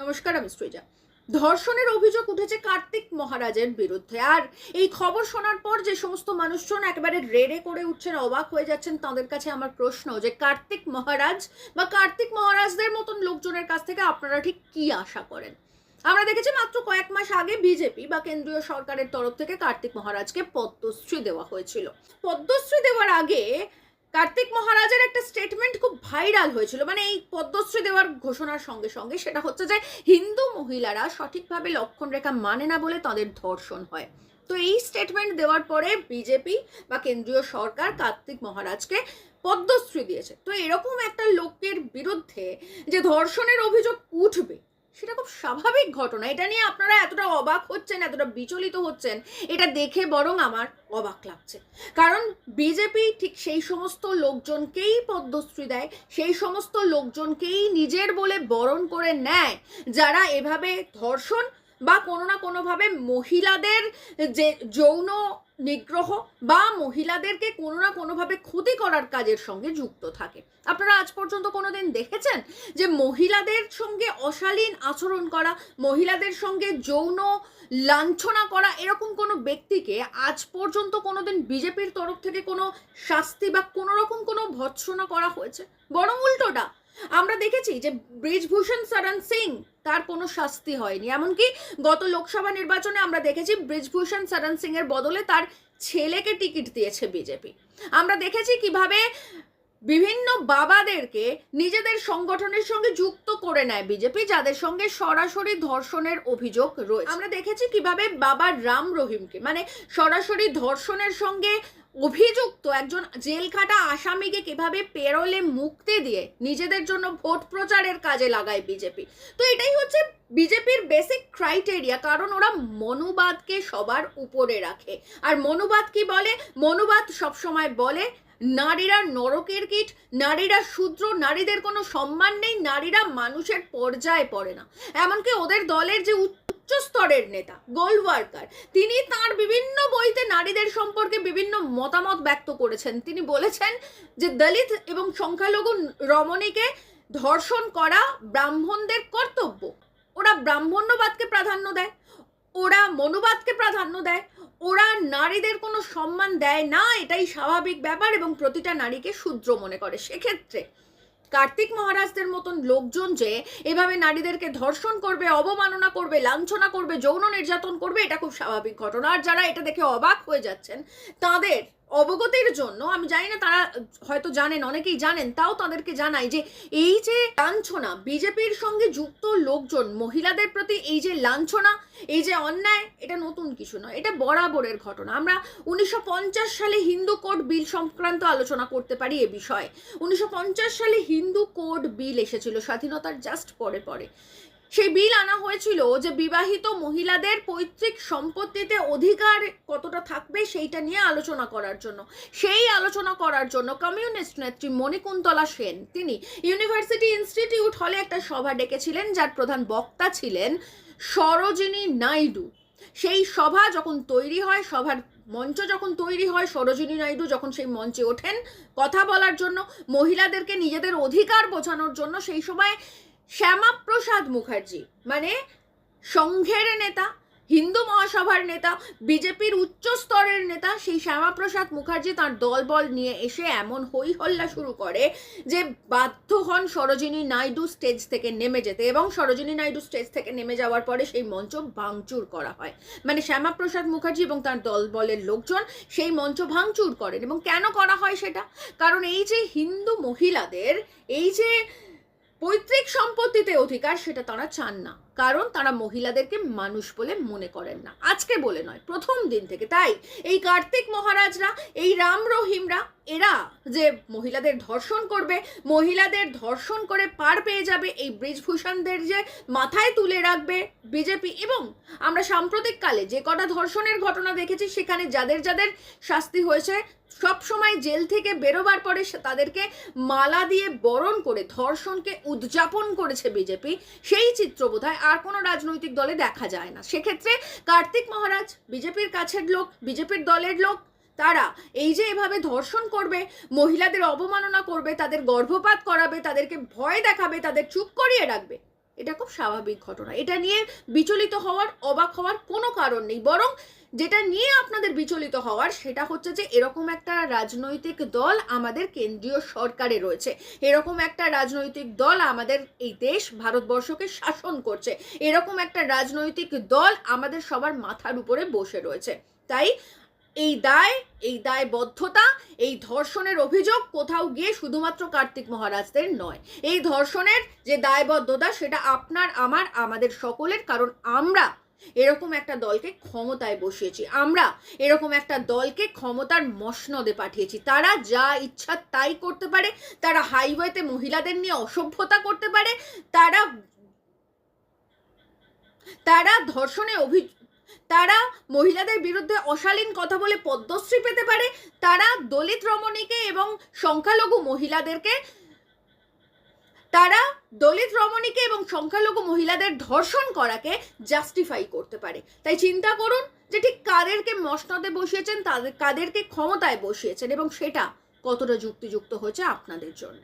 নমস্কার, আমি সৃজা ধর্ষণের অভিযোগ উঠেছে কার্তিক মহারাজের বিরুদ্ধে। আর এই খবর শোনার পর যে সমস্ত মানুষজন একেবারে রেড়ে করে উঠছেন, অবাক হয়ে যাচ্ছেন, তাদের কাছে আমার প্রশ্ন যে কার্তিক মহারাজ বা কার্তিক মহারাজদের মতন লোকজনের কাছ থেকে আপনারা ঠিক কি আশা করেন? আমরা দেখেছি মাত্র কয়েক মাস আগে বিজেপি বা কেন্দ্রীয় সরকারের তরফ থেকে কার্তিক মহারাজকে পদ্মশ্রী দেওয়া হয়েছিল। পদ্মশ্রী দেওয়ার আগে কার্তিক মহারাজের একটা স্টেটমেন্ট খুব ভাইরাল হয়েছিল। মানে এই পদ্মশ্রী দেওয়ার ঘোষণার সঙ্গে সঙ্গে সেটা হচ্ছে যে, হিন্দু মহিলারা সঠিকভাবে লক্ষণ রেখা মানে না বলে তাদের ধর্ষণ হয়। তো এই স্টেটমেন্ট দেওয়ার পরে বিজেপি বা কেন্দ্রীয় সরকার কার্তিক মহারাজকে পদ্মশ্রী দিয়েছে। তো এরকম একটা লোকের বিরুদ্ধে যে ধর্ষণের অভিযোগ উঠবে সেটা খুব স্বাভাবিক ঘটনা। এটা নিয়ে আপনারা এতটা অবাক হচ্ছেন, এতটা বিচলিত হচ্ছেন, এটা দেখে বরং আমার অবাক লাগছে। কারণ বিজেপি ঠিক সেই সমস্ত লোকজনকেই পদ্মশ্রী দেয়, সেই সমস্ত লোকজনকেই নিজের বলে বরণ করে নেয়, যারা এভাবে ধর্ষণ বা কোনো না কোনোভাবে মহিলাদের যে যৌন নিগ্রহ বা মহিলাদেরকে কোনো না কোনোভাবে ক্ষতি করার কাজের সঙ্গে যুক্ত থাকে। আপনারা আজ পর্যন্ত কোনোদিন দেখেছেন যে মহিলাদের সঙ্গে অশালীন আচরণ করা, মহিলাদের সঙ্গে যৌন লাঞ্ছনা করা এরকম কোনো ব্যক্তিকে আজ পর্যন্ত কোনোদিন বিজেপির তরফ থেকে কোনো শাস্তি বা কোনো রকম কোনো ভৎসনা করা হয়েছে? বরং উল্টোটা আমরা দেখেছি যে ব্রিজভূষণ সরণ সিং তার কোনো শাস্তি হয়নি। এমনকি গত লোকসভা নির্বাচনে আমরা দেখেছি ব্রিজভূষণ সরণ সিং এর বদলে তার ছেলেকে টিকিট দিয়েছে বিজেপি। আমরা দেখেছি কীভাবে বিভিন্ন বাবাদেরকে নিজেদের সংগঠনের সঙ্গে যুক্ত করে নেয় বিজেপি, যাদের সঙ্গে সরাসরি ধর্ষণের অভিযোগ রয়েছে। আমরা দেখেছি কীভাবে বাবা রাম রহিমকে মানে সরাসরি ধর্ষণের সঙ্গে অভিযুক্ত একজন জেল খাটা আসামিকে কীভাবে পেরোলে মুক্তি দিয়ে নিজেদের জন্য ভোট প্রচারের কাজে লাগায় বিজেপি। তো এটাই হচ্ছে বিজেপির বেসিক ক্রাইটেরিয়া কারণ ওরা মনুবাদকে সবার উপরে রাখে। আর মনুবাদ কি বলে? মনুবাদ সবসময় বলে নারীরা নরকের কীট, নারীরা শূদ্র, নারীদের কোনো সম্মান নেই, নারীরা মানুষের পর্যায়ে পড়ে না। এমনকি ওদের দলের যে উচ্চ স্তরের নেতা, গোলওয়ার্কার, তিনি তার বিভিন্ন বইতে নারীদের সম্পর্কে বিভিন্ন মতামত ব্যক্ত করেছেন। তিনি বলেছেন যে দলিত এবং সংখ্যালঘু রমণীকে ধর্ষণ করা ব্রাহ্মণদের কর্তব্য। ওরা ব্রাহ্মণ্যবাদকে প্রাধান্য দেয়, ওরা মনুবাদকে প্রাধান্য দেয় ওরা নারীদের কোনো সম্মান দেয় না, এটাই স্বাভাবিক ব্যাপার এবং প্রতিটা নারীকে শূদ্র মনে করে। সেক্ষেত্রে কার্তিক মহারাজদের মতন লোকজন যে এভাবে নারীদেরকে ধর্ষণ করবে, অবমাননা করবে, লাঞ্ছনা করবে, যৌন নির্যাতন করবে, এটা খুব স্বাভাবিক ঘটনা। আর যারা এটা দেখে অবাক হয়ে যাচ্ছেন, তাদের অবগতির জন্য, আমি জানি না তারা, হয়তো জানেন, অনেকেই জানেন, তাও তাদেরকে জানাই যে এই যে লাঞ্ছনা, বিজেপির সঙ্গে যুক্ত লোকজন, মহিলাদের প্রতি এই যে লাঞ্ছনা, এই যে অন্যায়, এটা নতুন কিছু নয়, এটা বরাবরের ঘটনা। আমরা উনিশশো পঞ্চাশ সালে হিন্দু কোড বিল সংক্রান্ত আলোচনা করতে পারি এ বিষয়ে। উনিশশো পঞ্চাশ সালে হিন্দু কোড বিল এসেছিল, স্বাধীনতার জাস্ট পরে পরে। সেই বিল আনা হয়েছিল যে বিবাহিত মহিলাদের পৈতৃক সম্পত্তিতে অধিকার কতটা থাকবে সেইটা নিয়ে আলোচনা করার জন্য। সেই আলোচনা করার জন্য কমিউনিস্ট নেত্রী মণিকুন্তলা সেন, তিনি ইউনিভার্সিটি ইনস্টিটিউট হলে একটা সভা ডেকেছিলেন যার প্রধান বক্তা ছিলেন সরোজিনী নাইডু। সেই সভা যখন তৈরি হয়, সভার মঞ্চ যখন তৈরি হয়, সরোজিনী নাইডু যখন সেই মঞ্চে ওঠেন কথা বলার জন্য, মহিলাদেরকে নিজেদের অধিকার বোঝানোর জন্য সেই সময় শ্যামাপ্রসাদ মুখার্জি। মানে সংঘের নেতা, হিন্দু মহাসভার নেতা, বিজেপির উচ্চ স্তরের নেতা, সেই শ্যামাপ্রসাদ মুখার্জি তার দলবল নিয়ে এসে এমন হই হল্লা শুরু করে যে বাধ্য হন সরোজিনী নাইডু স্টেজ থেকে নেমে যেতে এবং সরোজিনী নাইডু স্টেজ থেকে নেমে যাওয়ার পরে সেই মঞ্চ ভাঙচুর করা হয়। মানে শ্যামাপ্রসাদ মুখার্জি এবং তার দলবলের লোকজন সেই মঞ্চ ভাঙচুর করেন। এবং কেন করা হয় সেটা? কারণ এই যে হিন্দু মহিলাদের, এই যে পৈতৃক সম্পত্তিতে অধিকার সেটা তারা চান না। কারণ তারা মহিলাদেরকে মানুষ বলে মনে করেন না। আজকে বলে নয়, প্রথম দিন থেকে। তাই এই কার্তিক মহারাজরা, এই রাম রহিমরা, এরা যে মহিলাদের ধর্ষণ করবে, মহিলাদের ধর্ষণ করে পার পেয়ে যাবে এই ব্রিজভূষণদের যে মাথায় তুলে রাখবে বিজেপি এবং আমরা সাম্প্রতিককালে যে কটা ধর্ষণের ঘটনা দেখেছি, সেখানে যাদের যাদের শাস্তি হয়েছে সব সময় জেল থেকে বেরোবার পরে তাদেরকে মালা দিয়ে বরণ করে, ধর্ষণকে উদযাপন করেছে বিজেপি। সেই চিত্র বোধহয় আর কোনো রাজনৈতিক দলে দেখা যায় না। সেক্ষেত্রে কার্তিক মহারাজ বিজেপির কাছের লোক, বিজেপির দলের লোক, তারা এই যে এভাবে ধর্ষণ করবে, মহিলাদের অবমাননা করবে, তাদের গর্ভপাত করাবে, তাদেরকে ভয় দেখাবে, তাদের চুপ করিয়ে রাখবে, এটা খুব স্বাভাবিক ঘটনা। এটা নিয়ে বিচলিত হওয়ার, অবাক হওয়ার কোনো কারণ নেই। বরং যেটা নিয়ে আপনাদের বিচলিত হওয়ার সেটা হচ্ছে যে এরকম একটা রাজনৈতিক দল আমাদের কেন্দ্রীয় সরকারে রয়েছে। এরকম একটা রাজনৈতিক দল আমাদের এই দেশ ভারতবর্ষকে শাসন করছে। এরকম একটা রাজনৈতিক দল আমাদের সবার মাথার উপরে বসে রয়েছে। তাই এই দায়, এই দায়বদ্ধতা, এই ধর্ষণের অভিযোগ কোথাও গিয়ে শুধুমাত্র কার্তিক মহারাজদের নয়। এই ধর্ষণের যে দায়বদ্ধতা সেটা আপনার, আমার, আমাদের সকলের। কারণ আমরা এরকম একটা দলকে ক্ষমতায় বসিয়েছি। আমরা এরকম একটা দলকে ক্ষমতার মসনদে পাঠিয়েছি। তারা যা ইচ্ছা তাই করতে পারে, তারা হাইওয়েতে মহিলাদের নিয়ে অসভ্যতা করতে পারে, তারা তারা ধর্ষণে অভি, তারা মহিলাদের বিরুদ্ধে অশালীন কথা বলে পদ্মশ্রী পেতে পারে, তারা দলিত রমণীকে এবং সংখ্যালঘু মহিলাদেরকে তারা দলিত রমণীকে এবং সংখ্যালঘু মহিলাদের ধর্ষণ করাকে জাস্টিফাই করতে পারে। তাই চিন্তা করুন যে ঠিক কাদেরকে মসনদে বসিয়েছেন, তাদের, কাদেরকে ক্ষমতায় বসিয়েছেন এবং সেটা কতটা যুক্তিযুক্ত হয়েছে আপনাদের জন্য।